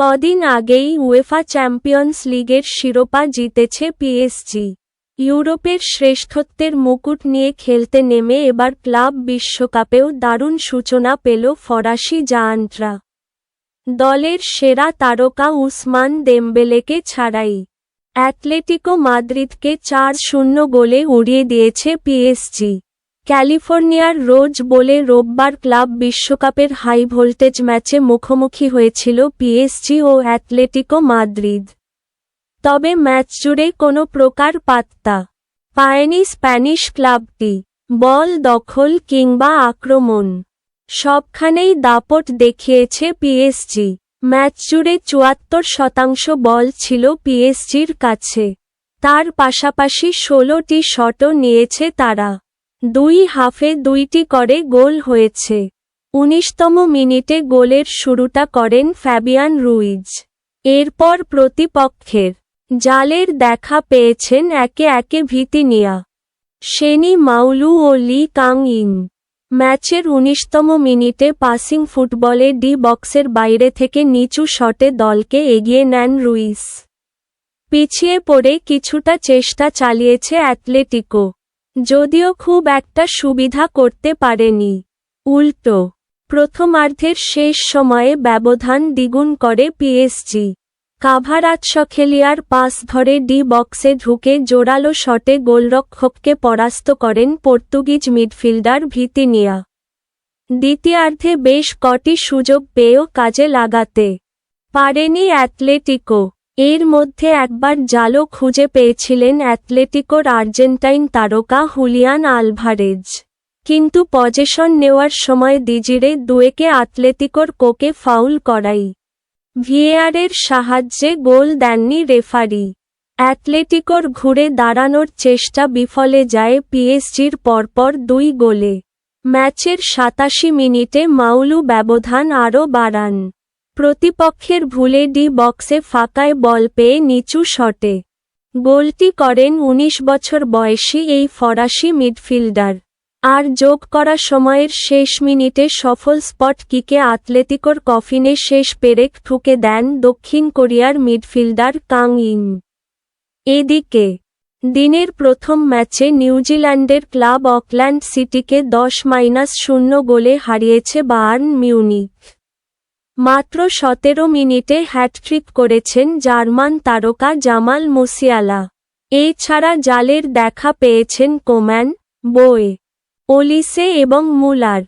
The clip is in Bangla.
কদিন আগেই উয়েফা চ্যাম্পিয়ন্স লিগের শিরোপা জিতেছে পিএসজি। ইউরোপের শ্রেষ্ঠত্বের মুকুট নিয়ে খেলতে নেমে এবার ক্লাব বিশ্বকাপেও দারুণ সূচনা পেল ফরাসি জায়ান্টরা দলের সেরা তারকা উসমান দেমবেলেকে ছাড়াই অ্যাটলেটিকো মাদ্রিদকে চার শূন্য গোলে উড়িয়ে দিয়েছে পিএসজি। ক্যালিফোর্নিয়ার রোজ বলে রোববার ক্লাব বিশ্বকাপের হাই ভোল্টেজ ম্যাচে মুখোমুখি হয়েছিল পিএসজি ও অ্যাটলেটিকো মাদ্রিদ। তবে ম্যাচ জুড়ে কোনো প্রকার পাত্তা পায়নি স্প্যানিশ ক্লাবটি। বল দখল কিংবা আক্রমণ সবখানেই দাপট দেখিয়েছে পিএসজি। ম্যাচ জুড়ে চুয়াত্তর শতাংশ বল ছিল পিএসজির কাছে। তার পাশাপাশি ষোলোটি শটও নিয়েছে তারা। দুই হাফে দুইটি করে গোল হয়েছে। উনিশতম মিনিটে গোলের শুরুটা করেন ফ্যাবিয়ান রুইজ। এরপর প্রতিপক্ষের জালের দেখা পেয়েছেন একে একে Vitinha Seni মাউলু O Li Kang in ম্যাচের উনিশতম মিনিটে পাসিং ফুটবলে ডি বক্সের বাইরে থেকে নিচু শটে দলকে এগিয়ে নেন রুইস পিছিয়ে পড়ে কিছুটা চেষ্টা চালিয়েছে অ্যাটলেটিকো। যদিও খুব একটা সুবিধা করতে পারেনি। উল্টো, প্রথমার্ধের শেষ সময়ে ব্যবধান দ্বিগুণ করে পিএসজি। কাভারাৎসখেলিয়ার পাস ধরে ডি বক্সে ঢুকে জোরালো শটে গোলরক্ষককে পরাস্ত করেন পর্তুগিজ মিডফিল্ডার ভিতিনিয়া। দ্বিতীয়ার্ধে বেশ কটি সুযোগ পেয়েও কাজে লাগাতে পারেনি অ্যাটলেটিকো। এর মধ্যে একবার জালও খুঁজে পেয়েছিলেন অ্যাটলেটিকোর আর্জেন্টাইন তারকা হুলিয়ান আলভারেজ। কিন্তু পজেশন নেওয়ার সময় দিজিরে দুয়েকে আতলেতিকোর কোকে ফাউল করাই। ভিএআরের সাহায্যে গোল দেননি রেফারি। অ্যাটলেটিকোর ঘুরে দাঁড়ানোর চেষ্টা বিফলে যায় পিএসজির পরপর দুই গোলে। ম্যাচের সাতাশি মিনিটে মাউলু ব্যবধান আরও বাড়ান। প্রতিপক্ষের ভুলে ডি বক্সে ফাঁকায় বল পেয়ে নিচু শটে। গোলটি করেন ১৯ বছর বয়সী এই ফরাসি মিডফিল্ডার। আর যোগ করা সময়ের শেষ মিনিটে সফল স্পট কিকে আতলেতিকোর কফিনে শেষ পেরেক ঠুকে দেন দক্ষিণ কোরিয়ার মিডফিল্ডার কাং ইন এদিকে, দিনের প্রথম ম্যাচে নিউজিল্যান্ডের ক্লাব অকল্যান্ড সিটিকে দশ মাইনাস শূন্য গোলে হারিয়েছে বার্ন মিউনিক মাত্র সতেরো মিনিটে হ্যাটট্রিক করেছেন জার্মান তারকা জামাল মুসিয়ালা। এছাড়া জালের দেখা পেয়েছেন কোম্যান, বোয়ে, ওলিসে এবং মুলার।